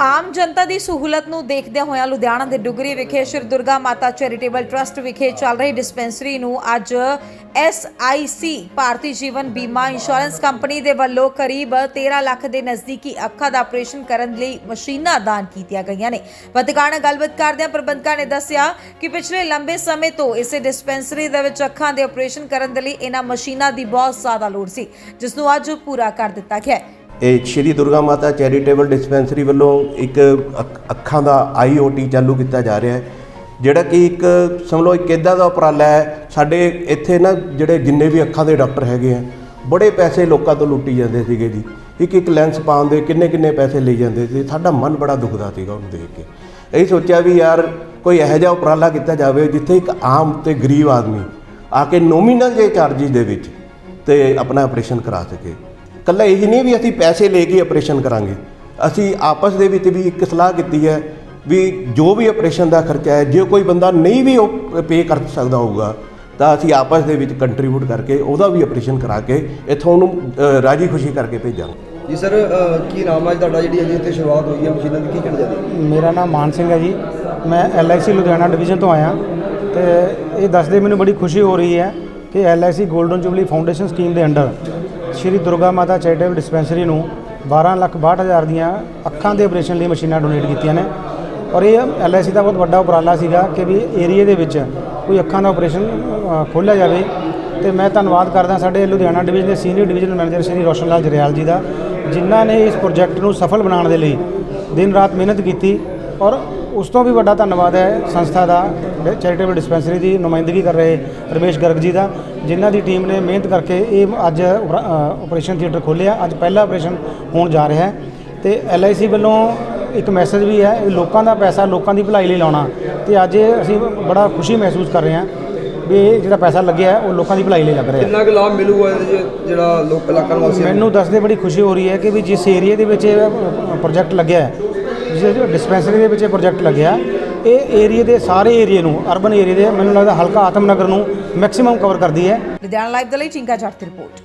ਆਮ ਜਨਤਾ ਦੀ ਸਹੂਲਤ ਨੂੰ ਦੇਖਦਿਆਂ ਹੋਇਆਂ ਲੁਧਿਆਣਾ ਦੇ ਡੁਗਰੀ ਵਿਖੇ ਸ਼੍ਰੀ ਦੁਰਗਾ ਮਾਤਾ ਚੈਰੀਟੇਬਲ ਟਰਸਟ ਵਿਖੇ ਚੱਲ ਰਹੀ ਡਿਸਪੈਂਸਰੀ ਨੂੰ ਅੱਜ SIC ਭਾਰਤੀ ਜੀਵਨ ਬੀਮਾ ਇੰਸ਼ੋਰੈਂਸ ਕੰਪਨੀ ਦੇ ਵੱਲੋਂ ਕਰੀਬ 13 ਲੱਖ ਦੇ ਨਜ਼ਦੀਕੀ ਅੱਖਾਂ ਦਾ ਆਪਰੇਸ਼ਨ ਕਰਨ ਲਈ ਮਸ਼ੀਨਾਂ ਦਾਨ ਕੀਤੀਆਂ ਗਈਆਂ ਨੇ। ਪੱਤਰਕਾਰ ਨਾਲ ਗੱਲਬਾਤ ਕਰਦਿਆਂ ਪ੍ਰਬੰਧਕਾਂ ਨੇ ਦੱਸਿਆ ਕਿ ਪਿਛਲੇ ਲੰਬੇ ਸਮੇਂ ਤੋਂ ਇਸੇ ਡਿਸਪੈਂਸਰੀ ਦੇ ਵਿੱਚ ਅੱਖਾਂ ਦੇ ਆਪਰੇਸ਼ਨ ਕਰਨ ਦੇ ਲਈ ਇਹਨਾਂ ਮਸ਼ੀਨਾਂ ਦੀ ਬਹੁਤ ਜ਼ਿਆਦਾ ਲੋੜ ਸੀ, ਜਿਸ ਨੂੰ ਅੱਜ ਪੂਰਾ ਕਰ ਦਿੱਤਾ ਗਿਆ ਹੈ। ਇਹ ਸ਼੍ਰੀ ਦੁਰਗਾ ਮਾਤਾ ਚੈਰੀਟੇਬਲ ਡਿਸਪੈਂਸਰੀ ਵੱਲੋਂ ਇੱਕ ਅੱਖ- ਅੱਖਾਂ ਦਾ ਆਈਓਟੀ ਚਾਲੂ ਕੀਤਾ ਜਾ ਰਿਹਾ ਹੈ, ਜਿਹੜਾ ਕਿ ਇੱਕ ਸਮਝ ਲਓ ਇੱਕ ਇਦਾਂ ਦਾ ਉਪਰਾਲਾ ਹੈ, ਸਾਡੇ ਇੱਥੇ ਨਾ ਜਿਹੜੇ ਜਿੰਨੇ ਵੀ ਅੱਖਾਂ ਦੇ ਡਾਕਟਰ ਹੈਗੇ ਆ, ਬੜੇ ਪੈਸੇ ਲੋਕਾਂ ਤੋਂ ਲੁੱਟੀ ਜਾਂਦੇ ਸੀਗੇ ਜੀ। ਇੱਕ ਇੱਕ ਲੈਂਸ ਪਾਉਣ ਦੇ ਕਿੰਨੇ ਕਿੰਨੇ ਪੈਸੇ ਲਈ ਜਾਂਦੇ ਸੀ, ਸਾਡਾ ਮਨ ਬੜਾ ਦੁਖਦਾ ਸੀਗਾ ਉਹਨੂੰ ਦੇਖ ਕੇ। ਇਹ ਸੋਚਿਆ ਵੀ ਯਾਰ ਕੋਈ ਇਹੋ ਜਿਹਾ ਉਪਰਾਲਾ ਕੀਤਾ ਜਾਵੇ ਜਿੱਥੇ ਇੱਕ ਆਮ ਤੇ ਗਰੀਬ ਆਦਮੀ ਆ ਕੇ ਨੋਮੀਨਲ ਜੇ ਚਾਰਜਿਸ ਦੇ ਵਿੱਚ ਤੇ ਆਪਣਾ ਆਪਰੇਸ਼ਨ ਕਰਾ ਸਕੇ। ਕੱਲਾ ਇਹ ਨਹੀਂ ਵੀ ਅਸੀਂ ਪੈਸੇ ਲੈ ਕੇ ਆਪਰੇਸ਼ਨ ਕਰਾਂਗੇ। ਅਸੀਂ ਆਪਸ ਦੇ ਵਿੱਚ ਵੀ ਇੱਕ ਸਲਾਹ ਕੀਤੀ ਹੈ ਵੀ ਜੋ ਵੀ ਆਪਰੇਸ਼ਨ ਦਾ ਖਰਚਾ ਹੈ ਜੇ ਕੋਈ ਬੰਦਾ ਨਹੀਂ ਵੀ ਉਹ ਪੇ ਕਰ ਸਕਦਾ ਹੋਊਗਾ ਤਾਂ ਅਸੀਂ ਆਪਸ ਦੇ ਵਿੱਚ ਕੰਟਰੀਬਿਊਟ ਕਰਕੇ ਉਹਦਾ ਵੀ ਆਪਰੇਸ਼ਨ ਕਰਾ ਕੇ ਇੱਥੋਂ ਉਹਨੂੰ ਰਾਜੀ ਖੁਸ਼ੀ ਕਰਕੇ ਭੇਜਾਂਗੇ। ਜੀ ਸਰ ਕੀ ਨਾਮ ਹੈ ਤੁਹਾਡਾ ਜਿਹੜੀ ਅਜੇ ਇੱਥੇ ਸ਼ੁਰੂਆਤ ਹੋਈ ਹੈ ਮਸ਼ੀਨਾਂ ਦੀ? ਕੀ ਕਹਿਣਾ ਚਾਹਦੇ ਮੇਰਾ ਨਾਮ ਮਾਨ ਸਿੰਘ ਹੈ ਜੀ। ਮੈਂ LIC ਲੁਧਿਆਣਾ ਡਿਵੀਜ਼ਨ ਤੋਂ ਆਇਆ। ਤੇ ਇਹ ਦੱਸਦੇ ਮੈਨੂੰ ਬੜੀ ਖੁਸ਼ੀ ਹੋ ਰਹੀ ਹੈ ਕਿ LIC golden jubilee foundation scheme ਦੇ under Shri Durga Mata charitable dispensary ਨੂੰ 12 ਲੱਖ 62 ਹਜ਼ਾਰ ਦੀਆਂ ਅੱਖਾਂ ਦੇ ਆਪਰੇਸ਼ਨ ਲਈ ਮਸ਼ੀਨਾਂ ਡੋਨੇਟ ਕੀਤੀਆਂ ਨੇ। ਔਰ ਇਹ LIC ਦਾ ਬਹੁਤ ਵੱਡਾ ਉਪਰਾਲਾ ਸੀਗਾ ਕਿ ਵੀ ਏਰੀਏ ਦੇ ਵਿੱਚ ਕੋਈ ਅੱਖਾਂ ਦਾ ਆਪਰੇਸ਼ਨ ਖੋਲ੍ਹਿਆ ਜਾਵੇ। ਤੇ ਮੈਂ ਧੰਨਵਾਦ ਕਰਦਾ ਸਾਡੇ ਲੁਧਿਆਣਾ ਡਿਵੀਜ਼ਨ ਦੇ senior division manager Shri Roshan Lal Jaryal ji ਦਾ, ਜਿਨ੍ਹਾਂ ਨੇ ਇਸ ਪ੍ਰੋਜੈਕਟ ਨੂੰ ਸਫਲ ਬਣਾਉਣ ਦੇ ਲਈ ਦਿਨ ਰਾਤ ਮਿਹਨਤ ਕੀਤੀ। ਔਰ ਉਸ ਤੋਂ ਵੀ ਵੱਡਾ ਧੰਨਵਾਦ ਹੈ ਸੰਸਥਾ ਦਾ ਚੈਰੀਟੇਬਲ ਡਿਸਪੈਂਸਰੀ ਦੀ ਨੁਮਾਇੰਦਗੀ ਕਰ ਰਹੇ ਰਮੇਸ਼ ਗਰਗ ਜੀ ਦਾ ਜਿਨ੍ਹਾਂ ਦੀ ਟੀਮ ਨੇ ਮਿਹਨਤ ਕਰਕੇ ਇਹ ਅੱਜ ਆਪਰੇਸ਼ਨ ਥੀਏਟਰ ਖੋਲ੍ਹਿਆ ਅੱਜ ਪਹਿਲਾ ਆਪਰੇਸ਼ਨ ਹੋਣ ਜਾ ਰਿਹਾ ਹੈ। ਤੇ LIC ਵੱਲੋਂ ਇੱਕ ਮੈਸੇਜ ਵੀ ਹੈ ਲੋਕਾਂ ਦਾ ਪੈਸਾ ਲੋਕਾਂ ਦੀ ਭਲਾਈ ਲਈ ਲਾਉਣਾ ਤੇ ਅੱਜ ਅਸੀਂ ਬੜਾ ਖੁਸ਼ੀ ਮਹਿਸੂਸ ਕਰ ਰਹੇ ਹਾਂ ਵੀ ਇਹ ਜਿਹੜਾ ਪੈਸਾ ਲੱਗਿਆ ਉਹ ਲੋਕਾਂ ਦੀ ਭਲਾਈ ਲਈ ਲੱਗ ਰਿਹਾ ਹੈ। ਕਿੰਨਾ ਕੁ ਲਾਭ ਮਿਲੂਗਾ ਜਿਹੜਾ ਲੋਕ ਇਲਾਕਾ ਨਿਵਾਸੀ ਮੈਨੂੰ ਦੱਸਦੇ ਬੜੀ ਖੁਸ਼ੀ ਹੋ ਰਹੀ ਹੈ ਕਿ ਵੀ ਜਿਸ ਏਰੀਆ ਦੇ ਵਿੱਚ ਇਹ ਪ੍ਰੋਜੈਕਟ ਲੱਗਿਆ ਹੈ ਜਿਸ ਡਿਸਪੈਂਸਰੀ ਦੇ ਵਿੱਚ ਇਹ ਪ੍ਰੋਜੈਕਟ ਲੱਗਿਆ, ਇਹ ਏਰੀਆ ਦੇ ਸਾਰੇ ਏਰੀਆ ਨੂੰ ਅਰਬਨ ਏਰੀਆ ਦੇ ਮੈਨੂੰ ਲੱਗਦਾ ਹਲਕਾ ਆਤਮਨਗਰ ਨੂੰ ਮੈਕਸਿਮਮ ਕਵਰ ਕਰਦੀ ਹੈ। ਲੁਧਿਆਣਾ ਲਾਈਵ ਦੇ ਲਈ ਚਿੰਕਾ ਜੱਟ ਦੀ ਰਿਪੋਰਟ।